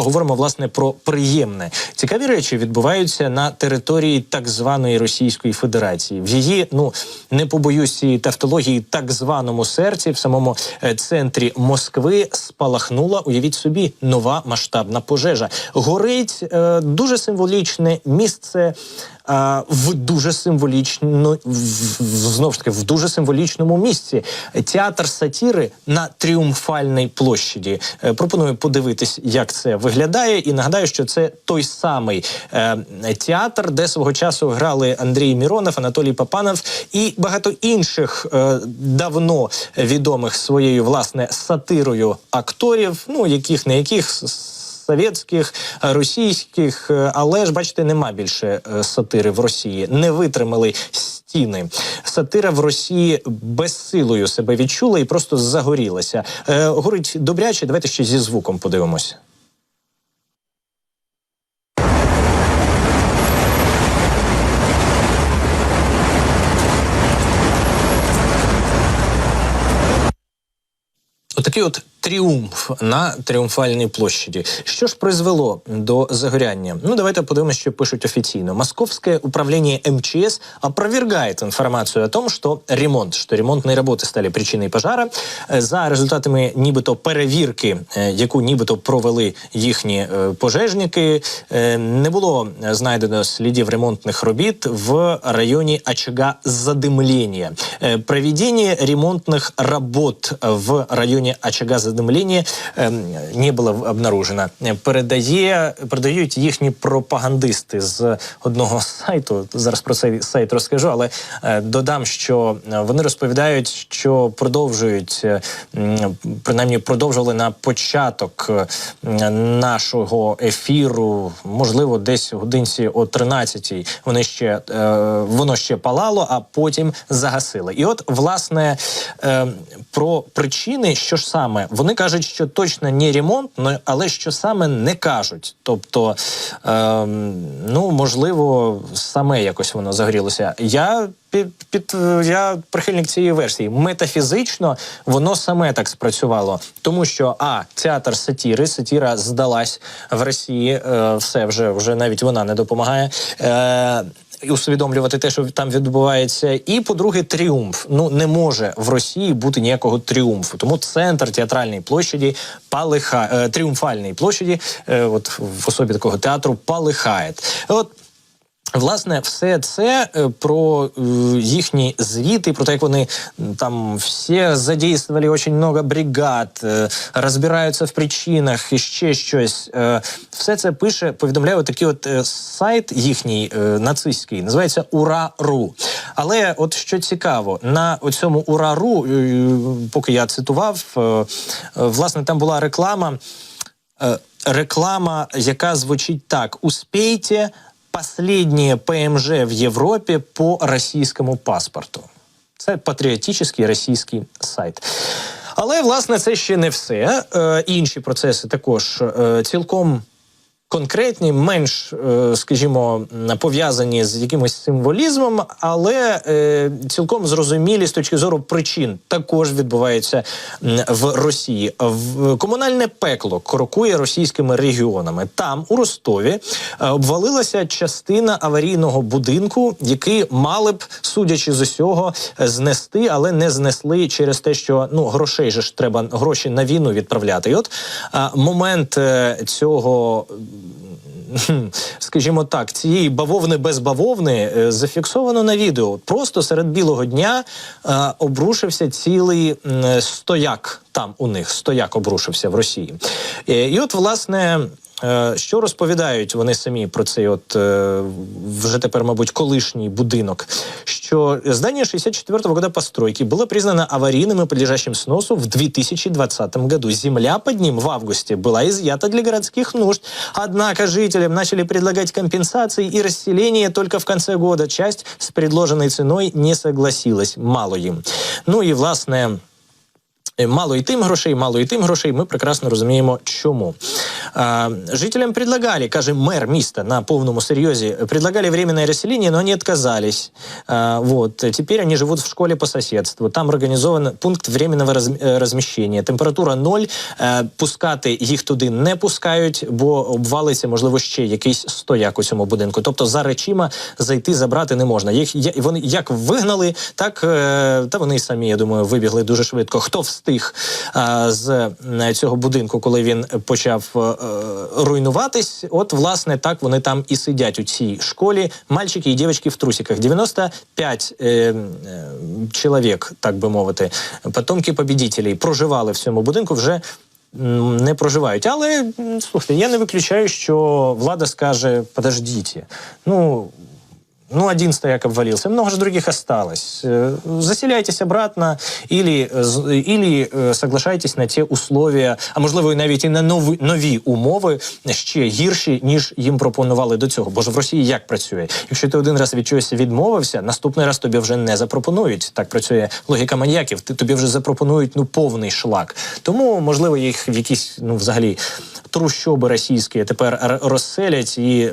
поговоримо власне про приємне. Цікаві речі відбуваються на території так званої Російської Федерації. В її ну не побоюсь цієї тавтології, так званому серці, в самому е, центрі Москви спалахнула. Уявіть собі, нова масштабна пожежа. Горить е, дуже символічне місце. В дуже символічно в- в- знову ж таки в дуже символічному місці театр сатіри на тріумфальній площаді. Е, Пропоную подивитись, як це виглядає, і нагадаю, що це той самий е, театр, де свого часу грали Андрій Міронов, Анатолій Папанов і багато інших е, давно відомих своєю власне сатирою акторів, ну яких не яких совєтських, російських, е, але ж бачите, нема більше е, сатири в Росії. Не витримали стіни. Сатира в Росії безсилою себе відчула і просто загорілася. Е, горить добряче. Давайте ще зі звуком подивимося. Отакий от тріумф на тріумфальній площаді. Що ж призвело до загоряння? Ну давайте подивимося, що пишуть офіційно. Московське управління МЧС опровергает информацию о том, что ремонт, что ремонтные работы стали причиной пожара. Е, За результатами нібито перевірки, е, яку нібито провели їхні е, пожежники, е, не було е, знайдено слідів ремонтних робіт в районі очага задымления. Э, Проведение ремонтных работ в районе очага задымления э, не було в- обнаружено. Передає, передають їхні пропагандисти з одного сайту. Зараз про цей сайт розкажу, але е, додам, що е, вони розповідають, що продовжують е, принаймні продовжували на початок нашого ефіру, можливо, десь годинці о 13-й Вони ще воно ще палало, а потім загасили. І от власне е, про причини, що ж саме вони кажуть, що точно не ремонт, але що саме не кажуть. Тобто, е, ну можливо, саме якось воно загорілося. Я під, під я прихильник цієї версії. Метафізично воно саме так спрацювало, тому що а театр сатіри, сатіра здалась в Росії. Е, все вже вже навіть вона не допомагає. Е, усвідомлювати те, що там відбувається, і по-друге, тріумф. Ну не може в Росії бути ніякого тріумфу. Тому центр театральної площаді палиха е, тріумфальної площаді, е, от в особі такого театру палихає. От Власне, все це е, про е, їхні звіти, про те, як вони там всі задействували дуже много бригад, е, розбираються в причинах і ще щось. Все це пише, повідомляє такий от сайт їхній нацистський, називається Ура.ру. Але от що цікаво, на цьому Ура.ру, поки я цитував, власне, там була реклама. Реклама, яка звучить так: Успійте последнее ПМЖ в Європі по російському паспорту. Це патріотичний російський сайт. Але власне це ще не все. Е, інші процеси також е, цілком конкретні, менш, е, скажімо, пов'язані з якимось символізмом, але е, цілком зрозумілі з точки зору причин також відбуваються в Росії. Комунальне пекло крокує російськими регіонами. Там у Ростові е, обвалилася частина аварійного будинку, який мали б, судячи з усього, знести, але не знесли через те, що ну грошей же ж треба гроші на війну відправляти. І от момент цього скажімо так, цієї бавовни без бавовни е, зафіксовано на відео. Просто серед білого дня е, обрушився цілий стояк. Там у них стояк обрушився в Росії. Е, і от, власне. е, Що розповідають вони самі про цей, от е, вже тепер, мабуть, колишній будинок? Що здание 64-го года постройки было признано аварийным и подлежащим сносу в 2020 году. Земля под ним в августе была изъята для городских нужд. Однако жителям начали предлагать компенсации и расселение только в конце года. Часть с предложенной ценой не согласилась. Мало им. Ну и, власне, Е, Мало і тим грошей, мало і тим грошей. Ми прекрасно розуміємо, чому. Жителям предлагали, каже мер міста на повному серйозі, предлагали временное расселение, но они отказались. Вот. Теперь они живут в школе по соседству. Там организован пункт временного роз, розміщення. Температура ноль. Е, Пускати їх туди не пускають, бо обвалиться, можливо, ще якийсь стояк у цьому будинку. Тобто за речима зайти забрати не можна. Їх вони як вигнали, так е, та вони самі, я думаю, вибігли дуже швидко. Хто встиг з е, цього будинку, коли він почав е, руйнуватись? От, власне, так вони там і сидять у цій школі. Мальчики і дівчатки в трусиках. 95 е, е, чоловік, так би мовити, потомки побідітелі проживали в цьому будинку вже. Не проживають, але слухайте, я не виключаю, що влада скаже: подождіть, ну ну, один стояк обвалился, много же других осталось. Э, Заселяйтесь обратно или, э, з- или э, соглашайтесь на ті условия, а можливо, і навіть і на нові, нові умови ще гірші, ніж їм пропонували до цього. Бо ж в Росії як працює? Якщо ти один раз від чогось відмовився, наступний раз тобі вже не запропонують. Так працює логіка маньяків. Ти тобі вже запропонують ну повний шлак. Тому можливо їх в якісь ну взагалі трущоби російські тепер розселять, і е,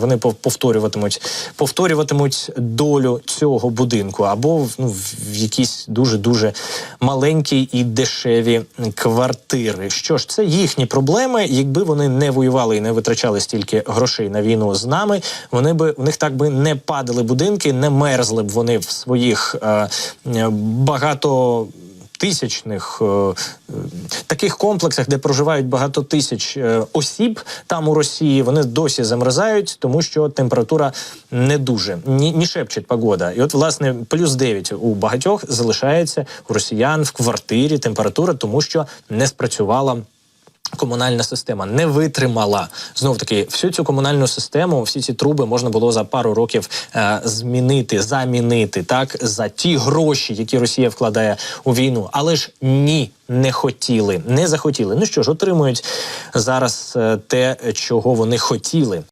вони пов- повторюватимуть повторюватимуть долю цього будинку або в- ну, в якісь дуже дуже маленькі і дешеві квартири. Що ж, це їхні проблеми. Якби вони не воювали і не витрачали стільки грошей на війну з нами, вони би у них так би не падали будинки, не мерзли б вони в своїх е, е, багато тисячних е, таких комплексах, де проживають багато тисяч е, осіб там у Росії, вони досі замерзають, тому що температура не дуже ні, ні шепчить погода. І от, власне, плюс 9 у багатьох залишається у росіян в квартирі температура, тому що не спрацювала. Комунальна система не витримала знов таки всю цю комунальну систему, всі ці труби можна було за пару років е, змінити, замінити так за ті гроші, які Росія вкладає у війну. Але ж ні, не хотіли, не захотіли. Ну що ж, отримують зараз е, те, чого вони хотіли.